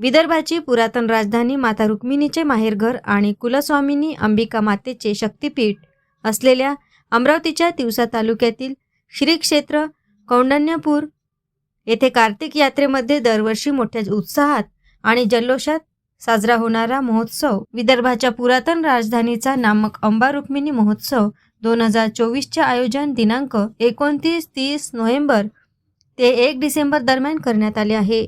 विदर्भाची पुरातन राजधानी माता रुक्मिणीचे माहेरघर आणि कुलस्वामिनी अंबिका मातेचे शक्तिपीठ असलेल्या अमरावतीच्या तिवसा तालुक्यातील श्री क्षेत्र कौंडण्यपूर येथे कार्तिक यात्रेमध्ये दरवर्षी मोठ्या उत्साहात आणि जल्लोषात साजरा होणारा महोत्सव विदर्भाच्या पुरातन राजधानीचा नामक अंबा रुक्मिणी महोत्सव दोन हजार चोवीसचे आयोजन दिनांक एकोणतीस तीस नोव्हेंबर ते एक डिसेंबर दरम्यान करण्यात आले आहे.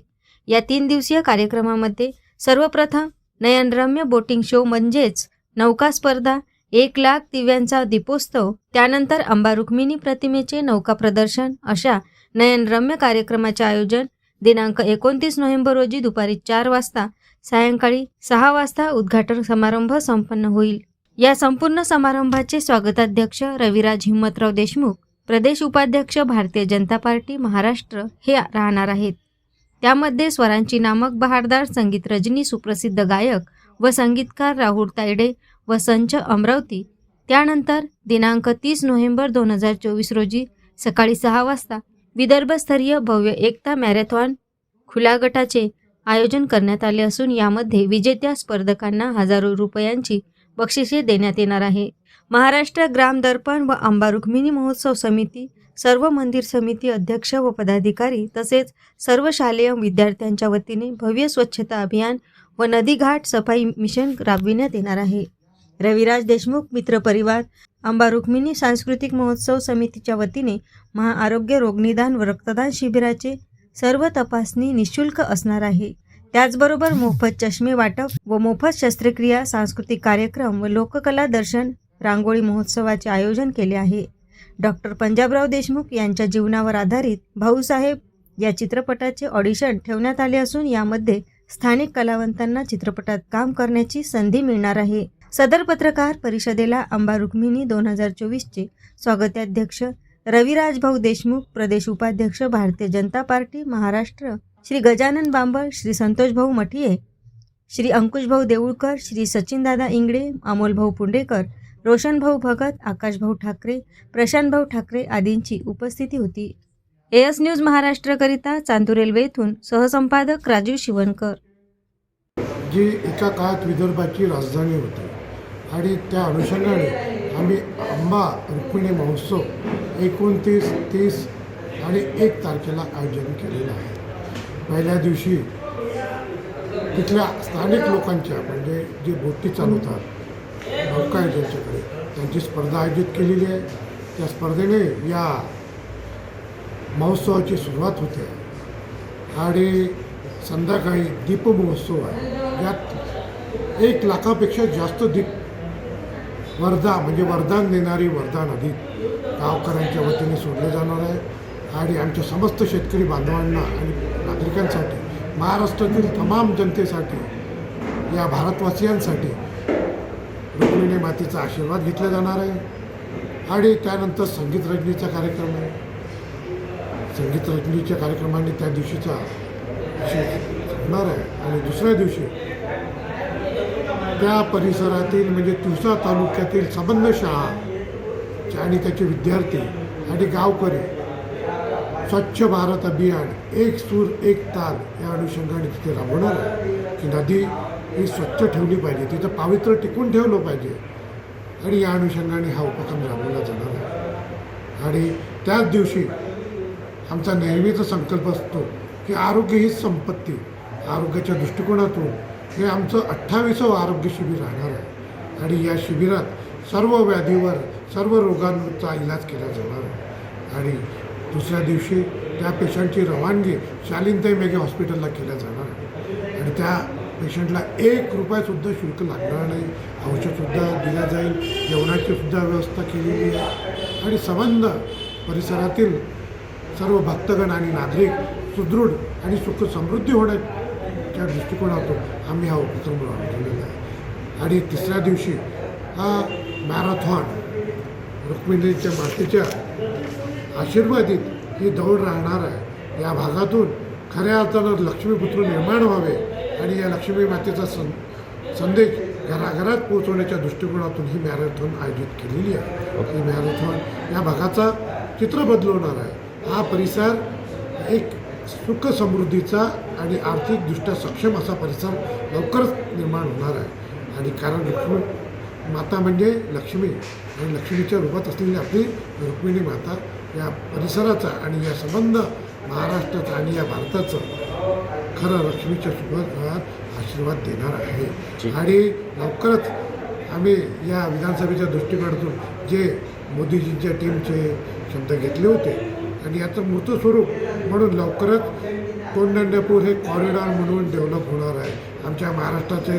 या तीन दिवसीय कार्यक्रमामध्ये सर्वप्रथम नयनरम्य बोटिंग शो म्हणजेच नौका स्पर्धा एक लाख दिव्यांचा दीपोत्सव त्यानंतर अंबा रुक्मिणी प्रतिमेचे नौका प्रदर्शन अशा नयनरम्य कार्यक्रमाचे आयोजन दिनांक एकोणतीस नोव्हेंबर रोजी दुपारी चार वाजता सायंकाळी सहा वाजता उद्घाटन समारंभ संपन्न होईल. या संपूर्ण समारंभाचे स्वागताध्यक्ष रविराज हिम्मतराव देशमुख प्रदेश उपाध्यक्ष भारतीय जनता पार्टी महाराष्ट्र हे राहणार आहेत. त्यामध्ये स्वरांची नामक बहारदार संगीत रजनी सुप्रसिद्ध गायक व संगीतकार राहुल तायडे व संच अमरावती. त्यानंतर दिनांक तीस नोव्हेंबर दोन हजार चोवीस रोजी सकाळी सहा वाजता विदर्भस्तरीय भव्य एकता मॅरेथॉन खुल्या गटाचे आयोजन करण्यात आले असून यामध्ये विजेत्या स्पर्धकांना हजारो रुपयांची बक्षिसे देण्यात येणार आहे. महाराष्ट्र ग्राम दर्पण व अंबा रुक्मिणी महोत्सव समिती सर्व मंदिर समिती अध्यक्ष व पदाधिकारी तसेच सर्व शालेय विद्यार्थ्यांच्या वतीने भव्य स्वच्छता अभियान व नदीघाट सफाई मिशन राबविण्यात येणार आहे. रविराज देशमुख मित्र परिवार अंबा रुक्मिणी सांस्कृतिक महोत्सव समितीच्या वतीने महाआरोग्य रोगनिदान व रक्तदान शिबिराचे सर्व तपासणी निशुल्क असणार आहे. त्याचबरोबर मोफत चष्मे वाटप व मोफत शस्त्रक्रिया सांस्कृतिक कार्यक्रम व लोककला दर्शन रांगोळी महोत्सवाचे आयोजन केले आहे. डॉक्टर पंजाबराव देशमुख यांच्या जीवनावर आधारित भाऊसाहेब या चित्रपटाचे ऑडिशन ठेवण्यात आले असून यामध्ये स्थानिक कलावंतांना चित्रपटात काम करण्याची संधी मिळणार आहे. सदर पत्रकार परिषदेला अंबा रुक्मिणी दोन हजार चोवीसचे स्वागताध्यक्ष रविराज भाऊ देशमुख प्रदेश उपाध्यक्ष भारतीय जनता पार्टी महाराष्ट्र श्री गजानन बांबळ श्री संतोष भाऊ मठिये श्री अंकुश भाऊ देऊळकर श्री सचिनदादा इंगडे अमोलभाऊ पुंडेकर रोशनभाऊ भगत आकाशभाऊ ठाकरे प्रशांतभाऊ ठाकरे आदींची उपस्थिती होती. एस न्यूज महाराष्ट्रकरिता चांदूर रेल्वे येथून सहसंपादक राजीव शिवणकर. जी एका काळात विदर्भाची राजधानी होती आणि त्या अनुषंगाने आम्ही आंबा रुक्मिणी महोत्सव एकोणतीस तीस आणि एक तारखेला आयोजन केलेलं आहे. पहिल्या दिवशी तिथल्या स्थानिक लोकांच्या म्हणजे जे बोटी चालवतात नौका आहे त्यांची स्पर्धा आयोजित केलेली आहे. त्या स्पर्धेने या महोत्सवाची सुरुवात होते. आणि संध्याकाळी दीपमहोत्सव आहे. यात एक लाखापेक्षा जास्त दीप वर्धा म्हणजे वरदान देणारी वर्धा नदी गावकऱ्यांच्या वतीने सोडले जाणार आहे. आणि आमच्या समस्त शेतकरी बांधवांना आणि नागरिकांसाठी महाराष्ट्रातील तमाम जनतेसाठी या भारतवासियांसाठी महिने मातेचा आशीर्वाद घेतला जाणार आहे. आणि त्यानंतर संगीत रजनीचा कार्यक्रम आहे. संगीत रजनीच्या कार्यक्रमाने त्या दिवशीचा होणार आहे. आणि दुसऱ्या दिवशी त्या परिसरातील म्हणजे तिवसा तालुक्यातील संबंध शाळा आणि त्याचे विद्यार्थी आणि गावकरी स्वच्छ भारत अभियान एक सूर एक ताल या अनुषंगाने तिथे राबवणार आहे. की नदी ही स्वच्छ ठेवली पाहिजे तिचं पावित्र्य टिकून ठेवलं पाहिजे. आणि या अनुषंगाने हा उपक्रम राबवला जाणार आहे. आणि त्याच दिवशी आमचा नेहमीचा संकल्प असतो की आरोग्य हीच संपत्ती. आरोग्याच्या दृष्टिकोनातून हे आमचं अठ्ठावीसावं आरोग्य शिबिर राहणार आहे. आणि या शिबिरात सर्व व्याधीवर सर्व रोगांचा इलाज केला जाणार आहे. आणि दुसऱ्या दिवशी त्या पेशंटची रवानगी शालिनताई मेघे हॉस्पिटलला केल्या जाणार आहे. आणि त्या पेशंटला एक रुपयासुद्धा शुल्क लागणार नाही. औषधसुद्धा दिलं जाईल. जेवणाची सुद्धा व्यवस्था केलेली आहे. आणि संबंध परिसरातील सर्व भक्तगण आणि नागरिक सुदृढ आणि सुख समृद्धी होण्याच्या दृष्टिकोनातून आम्ही हा उपक्रम राबवलेला आहे. आणि तिसऱ्या दिवशी हा मॅरेथॉन रुक्मिणीच्या मातेच्या आशीर्वादित ही दौड राहणार आहे. या भागातून खऱ्या अर्थानं लक्ष्मीपुत्र निर्माण व्हावे आणि या लक्ष्मी मातेचा सं संदेश घराघरात पोहोचवण्याच्या दृष्टिकोनातून ही मॅरेथॉन आयोजित केलेली आहे. ही मॅरेथॉन या भागाचा चित्र बदलवणार आहे. हा परिसर एक सुख समृद्धीचा आणि आर्थिकदृष्ट्या सक्षम असा परिसर लवकरच निर्माण होणार आहे. आणि कारण रुक्मिणी माता म्हणजे लक्ष्मी आणि लक्ष्मीच्या रूपात असलेली आपली रुक्मिणी माता या परिसराचा आणि या संबंध महाराष्ट्राचा आणि या भारताचं खरं लक्ष्मीच्या शुभात आशीर्वाद देणार आहे. आणि लवकरच आम्ही या विधानसभेच्या दृष्टिकोनातून जे मोदीजींच्या टीमचे शब्द घेतले होते आणि याचं मूर्त स्वरूप म्हणून लवकरच कोंडण्यपूर हे कॉरिडॉर म्हणून डेव्हलप होणार आहे. आमच्या महाराष्ट्राचे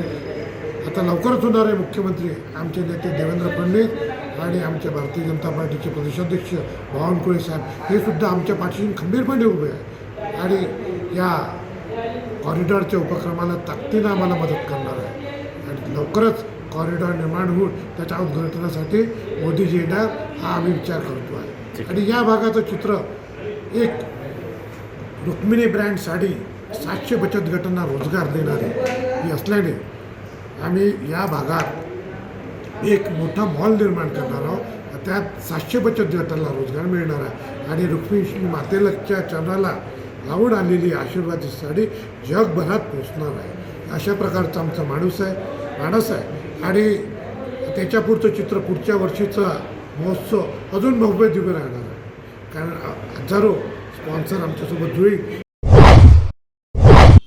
आता लवकरच होणार आहे मुख्यमंत्री आमचे नेते देवेंद्र फडणवीस आणि आमच्या भारतीय जनता पार्टीचे प्रदेशाध्यक्ष बावनकुळे साहेब हे सुद्धा आमच्या पाठीशी खंबीरपणे उभे आहे. आणि या कॉरिडॉरच्या उपक्रमाला ताकदीनं आम्हाला मदत करणार आहे. आणि लवकरच कॉरिडॉर निर्माण होऊन त्याच्या उद्घाटनासाठी मोदीजी येणार हा आम्ही विचार करतो आहे. आणि या भागाचं चित्र एक रुक्मिणी ब्रँड साडी सातशे बचत गटांना रोजगार देणारी ही असल्याने आम्ही या भागात एक मोठा मॉल निर्माण करणार आहोत. त्यात सातशे बचत गटांना रोजगार मिळणार आहे. आणि रुक्मिणी मातेलच्या चरणाला लावून आलेली आशीर्वादी साडी जगभरात पोचणार आहे. अशा प्रकारचा आमचा माणूस आहे. माणूस आहे. आणि त्याच्या पुढचं चित्र पुढच्या वर्षीचा महोत्सव अजून भव्य दिव्य राहणार आहे. कारण हजारो स्पॉन्सर आमच्यासोबत जुळी